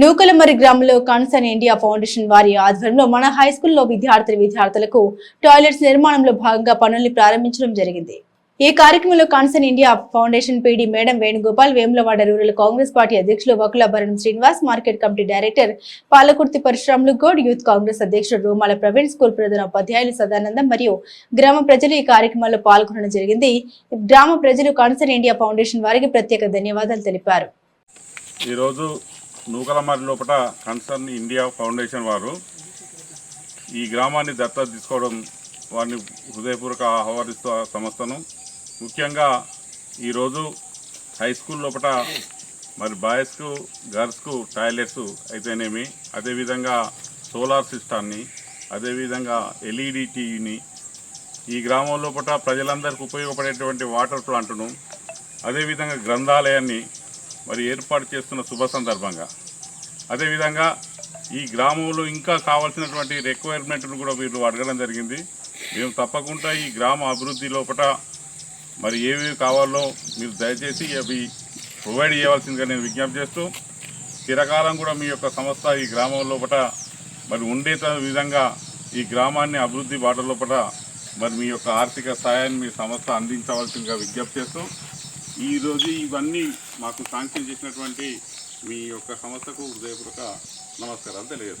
నూకలమరి గ్రామంలో concern India foundation వారి ఆధ్వర్యంలో మన హై స్కూల్లో విద్యార్థుల విద్యార్థులకు టాయిలెట్స్ నిర్మాణంలో భాగంగా పనుల్ని ప్రారంభించడం జరిగింది. ఈ కార్యక్రమంలో concern India foundation PD madam Venugopal Vemulawada rural Congress party అధ్యక్షులు Vakulabharanam Srinivas market committee director Palakurthi Parasuramulu Goud youth Congress అధ్యక్షుడు రూమాల ప్రవీణ్ స్కూల్ ప్రధాన ఉపాధ్యాయులు సదానందం మరియు గ్రామ ప్రజలు ఈ కార్యక్రమంలో పాల్గొనడం జరిగింది. గ్రామ ప్రజలు కన్సర్న్ ఇండియా ఫౌండేషన్ వారికి ప్రత్యేక ధన్యవాదాలు తెలిపారు. ఈరోజు నూకలమర్రి లోపల కన్సర్న్ ఇండియా ఫౌండేషన్ వారు ఈ గ్రామాన్ని దత్తత తీసుకోవడం వారిని హృదయపూర్వక ఆహ్వానిస్తూ సంస్థను. ముఖ్యంగా ఈరోజు హై స్కూల్ లోపల మరి బాయ్స్కు గర్ల్స్కు టాయిలెట్స్ అయితేనేమి అదేవిధంగా సోలార్ సిస్టాన్ని అదేవిధంగా ఎల్ఈడి టీవీని ఈ గ్రామం లోపల ప్రజలందరికీ ఉపయోగపడేటువంటి వాటర్ ప్లాంట్ను అదేవిధంగా గ్రంథాలయాన్ని మరి ఏర్పాటు చేస్తున్న శుభ సందర్భంగా. అదేవిధంగా ఈ గ్రామంలో ఇంకా కావాల్సినటువంటి రిక్వైర్మెంట్ను కూడా వీళ్ళు అడగడం జరిగింది. మేము తప్పకుండా ఈ గ్రామ అభివృద్ధి లోపల మరి ఏవి కావాలో మీరు దయచేసి అవి ప్రొవైడ్ చేయవలసిందిగా నేను విజ్ఞప్తి చేస్తూ చిరకాలం కూడా మీ యొక్క సంస్థ ఈ గ్రామం లోపల మరి ఉండే త- విధంగా ఈ గ్రామాన్ని అభివృద్ధి బాట లోపల మరి మీ యొక్క ఆర్థిక సాయాన్ని మీ సంస్థ అందించవలసిందిగా విజ్ఞప్తి చేస్తూ ఈరోజు ఇవన్నీ మాకు శాంక్షన్ చేసినటువంటి మీ యొక్క సంస్థకు హృదయపూర్వక నమస్కారాలు తెలియదు